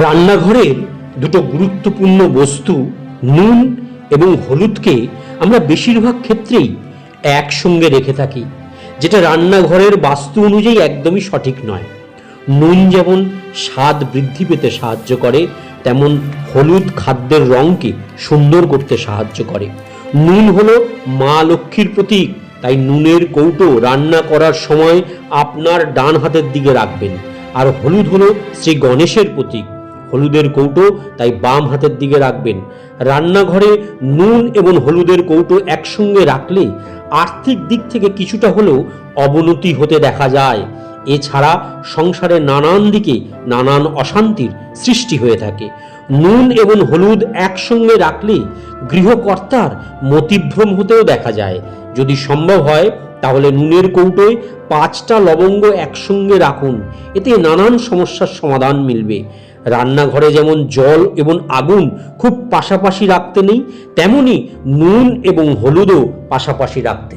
রান্নাঘরের দুটো গুরুত্বপূর্ণ বস্তু, নুন এবং হলুদকে আমরা বেশিরভাগ ক্ষেত্রেই একসঙ্গে রেখে থাকি, যেটা রান্নাঘরের বাস্তু অনুযায়ী একদমই সঠিক নয়। নুন যেমন স্বাদ বৃদ্ধি পেতে সাহায্য করে, তেমন হলুদ খাদ্যের রঙকে সুন্দর করতে সাহায্য করে। নুন হলো মা লক্ষ্মীর প্রতীক, তাই নুনের কৌটো রান্না করার সময় আপনার ডান হাতের দিকে রাখবেন। আর হলুদ হলো শ্রী গণেশের প্রতীক হলুদের কৌটো, তাই বাম হাতের দিকে রাখবেন। রান্নাঘরে নুন এবং হলুদের কৌটো একসঙ্গে রাখলে আর্থিক দিক থেকে কিছুটা হলেও অবনতি হতে দেখা যায়। এছাড়া সংসারে নানান দিকে নানান অশান্তির সৃষ্টি হয়ে থাকে। নুন এবং হলুদ একসঙ্গে রাখলে গৃহকর্তার মতিভ্রম হতেও দেখা যায়। যদি সম্ভব হয়, তাহলে নুনের কৌটোয় পাঁচটা লবঙ্গ একসঙ্গে রাখুন। এতে নানান সমস্যার সমাধান মিলবে। রান্নাঘরে যেমন জল এবং আগুন খুব পাশাপাশি রাখতে নেই, তেমনি নুন এবং হলুদও পাশাপাশি রাখতে